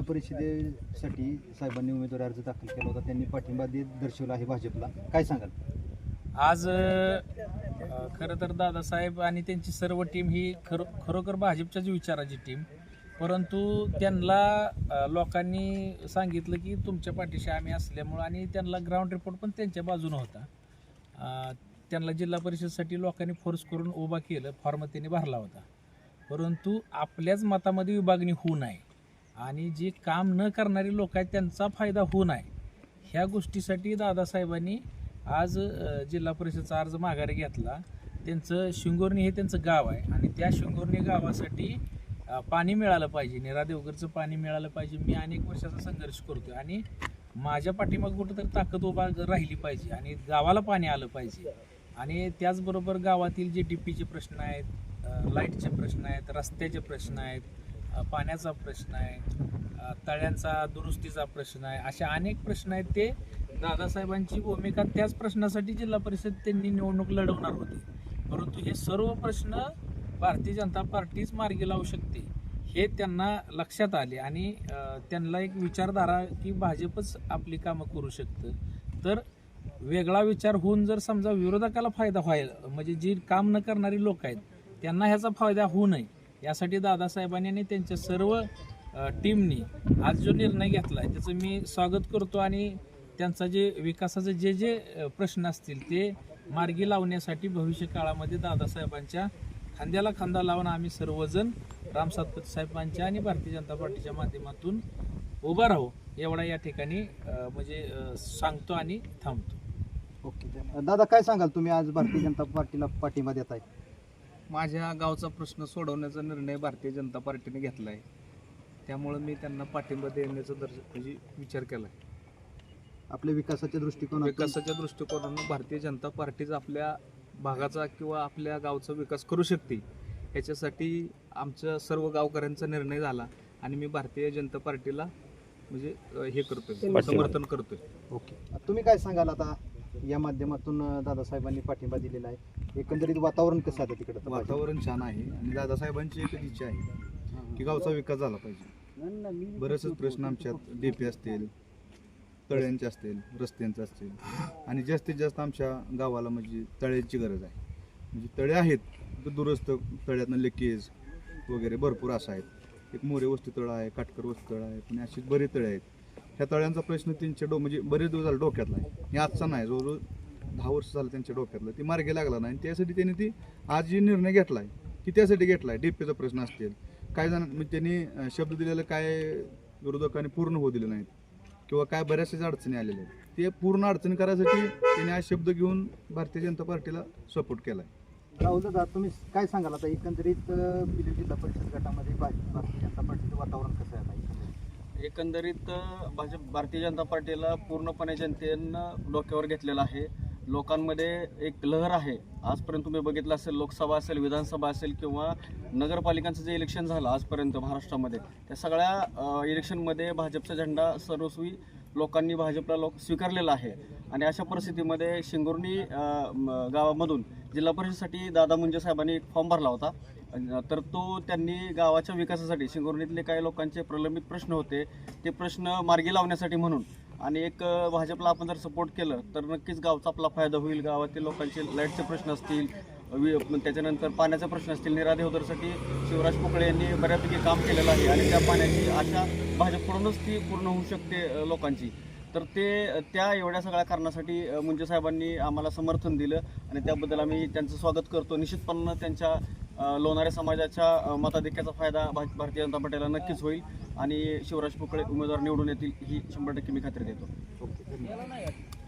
जिल्हा परिषदेसाठी साहेबांनी उमेदवारी अर्ज दाखल केला होता. त्यांनी पाठिंबा देत दर्शवला आहे भाजपला. काय सांगाल? आज खरं तर दादासाहेब आणि त्यांची सर्व टीम ही खरो खरोखर भाजपच्याच विचाराची टीम परंतु त्यांना लोकांनी सांगितलं की तुमच्या पाठीशी आम्ही असल्यामुळं आणि त्यांना ग्राउंड रिपोर्ट पण त्यांच्या बाजूनं होता. त्यांना जिल्हा परिषदसाठी लोकांनी फोर्स करून उभा केलं फॉर्म त्यांनी भरला होता. परंतु आपल्याच मतामध्ये विभागणी होऊ नये. आणि जे काम न करणारी लोक आहेत त्यांचा फायदा होऊ नये. ह्या गोष्टीसाठी दादासाहेबांनी आज जिल्हा परिषदचा अर्ज माघारी घेतला. त्यांचं शिंगोर्णी हे त्यांचं गाव आहे आणि त्या शिंगोर्णी गावासाठी पाणी मिळालं पाहिजे. निरा देवगरचं पाणी मिळालं पाहिजे. मी अनेक वर्षाचा संघर्ष करतोय आणि माझ्या पाठीमाग कुठंतरी ताकद उभा राहिली पाहिजे आणि गावाला पाणी आलं पाहिजे. आणि त्याचबरोबर गावातील जे डी पीचे प्रश्न आहेत लाईटचे प्रश्न आहेत रस्त्याचे प्रश्न आहेत पाण्याचा प्रश्न आहे तळ्यांचा दुरुस्तीचा प्रश्न आहे असे अनेक प्रश्न आहेत ते दादासाहेबांची भूमिका त्याच प्रश्नासाठी जिल्हा परिषद त्यांनी निवडणूक लढवणार होती. परंतु हे सर्व प्रश्न भारतीय जनता पार्टीच मार्गी लावू शकते हे त्यांना लक्षात आले आणि त्यांना एक विचारधारा की भाजपच आपली कामं करू शकतं. तर वेगळा विचार होऊन जर समजा विरोधकाला फायदा व्हायला म्हणजे जी काम न करणारी लोक आहेत त्यांना ह्याचा फायदा होऊ नये. यासाठी दादासाहेबांनी आणि त्यांच्या सर्व टीमनी आज जो निर्णय घेतला आहे त्याचं मी स्वागत करतो आणि त्यांचा जे विकासाचे जे जे प्रश्न असतील ते मार्गी लावण्यासाठी भविष्य काळामध्ये दादासाहेबांच्या खांद्याला खांदा लावून आम्ही सर्वजण राम सातपती साहेबांच्या आणि भारतीय जनता पार्टीच्या माध्यमातून उभा राहू एवढा या ठिकाणी म्हणजे सांगतो आणि थांबतो. ओके दादा काय सांगाल? तुम्ही आज भारतीय जनता पार्टीला पाठिंबा देत आहे माझ्या गावचा प्रश्न सोडवण्याचा निर्णय भारतीय जनता पार्टीने घेतला आहे त्यामुळं मी त्यांना पाठिंबा देण्याचा दर्ज म्हणजे विचार केला आहे आपल्या विकासाच्या दृष्टिकोनातून? विकासाच्या दृष्टिकोनानं भारतीय जनता पार्टीच आपल्या भागाचा किंवा आपल्या गावचा विकास करू शकते. याच्यासाठी आमच्या सर्व गावकऱ्यांचा निर्णय झाला आणि मी भारतीय जनता पार्टीला म्हणजे हे करतोय समर्थन करतोय. ओके. तुम्ही काय सांगाल आता? या माध्यमातून दादासाहेबांनी पाठिंबा दिलेला आहे. एकंदरीत वातावरण कसं आहे तिकडे? वातावरण छान आहे आणि दादासाहेबांची एक इच्छा आहे की गावचा विकास झाला पाहिजे. बरेचसे प्रश्न आमच्यात डीपी असतील तळ्यांचे असतील रस्त्यांचे असतील. आणि जास्तीत जास्त आमच्या गावाला म्हणजे तळ्याची गरज आहे. म्हणजे तळे आहेत तर दुरुस्त तळ्यातनं लिकेज वगैरे भरपूर असं आहेत एक मोरे वस्ती तळं आहे काटकर वस्ती तळं आहे पण अशी बरेच तळे आहेत. ह्या तळ्यांचा प्रश्न त्यांच्या डो म्हणजे बरेच दिवस झाले डोक्यातला आहे. हे आजचा नाही जवळजवळ दहा वर्ष झालं त्यांच्या डोक्यातलं. ती मार्गी लागला नाही. आणि त्यासाठी त्यांनी ती आज जी निर्णय घेतला आहे की त्यासाठी घेतला आहे डीपीचा प्रश्न असतील. काय जण म्हणजे त्यांनी शब्द दिलेलं काय विरोधकांनी पूर्ण होऊ दिले नाहीत. किंवा काय बऱ्याचशाच अडचणी आलेल्या आहेत. ते पूर्ण अडचण करायसाठी त्यांनी आज शब्द घेऊन भारतीय जनता पार्टीला सपोर्ट केला आहे राहुल दादा तुम्ही काय सांगाल आता? एकंदरीत जिल्हा परिषद गटामध्ये भारतीय जनता पार्टीचं वातावरण कसं आहे आता? एकंदरीत? एकंदरीत भाजप भारतीय जनता पार्टीला पूर्णपणे जनतेनं डोक्यावर घेतलेलं आहे. लोकांमध्ये एक लहर आहे. आजपर्यंत तुम्ही बघितलं असेल लोकसभा असेल विधानसभा असेल किंवा नगरपालिकांचं जे इलेक्शन झालं आजपर्यंत महाराष्ट्रामध्ये त्या सगळ्या इलेक्शनमध्ये भाजपचा झेंडा सर्वस्वी लोकांनी भाजपला लोक स्वीकारलेला आहे. आणि अशा परिस्थितीमध्ये शिंगोर्णी गावामधून जिल्हा परिषदेसाठी दादा मुंजे साहेबांनी एक फॉर्म भरला होता. तर तो त्यांनी गावाच्या विकासासाठी शिंगोर्णीतले काही लोकांचे प्रलंबित प्रश्न होते. ते प्रश्न मार्गी लावण्यासाठी म्हणून आणि एक भाजपला आपण जर सपोर्ट केलं तर नक्कीच गावचा आपला फायदा होईल. गावातील लोकांचे लाईटचे प्रश्न असतील वि- त्याच्यानंतर पाण्याचे प्रश्न असतील. निरादेवदरसाठी शिवराज पोकळे यांनी बऱ्यापैकी काम केलेलं आहे. आणि त्या पाण्याची आशा भाजपकडूनच ती पूर्ण होऊ शकते लोकांची. तर ते त्या एवढ्या सगळ्या कारणासाठी मुंजे साहेबांनी आम्हाला समर्थन दिलं आणि त्याबद्दल आम्ही त्यांचं स्वागत करतो. निश्चितपणे त्यांच्या लोणाऱ्या लोणारे समाजाच्या मताधिक्याचा फायदा भा- भारतीय जनता पार्टीला नक्कीच होईल आणि शिवराज पोकळे उमेदवार निवडून येतील ही शंभर टक्के मी खात्री देतो. ओके धन्यवाद.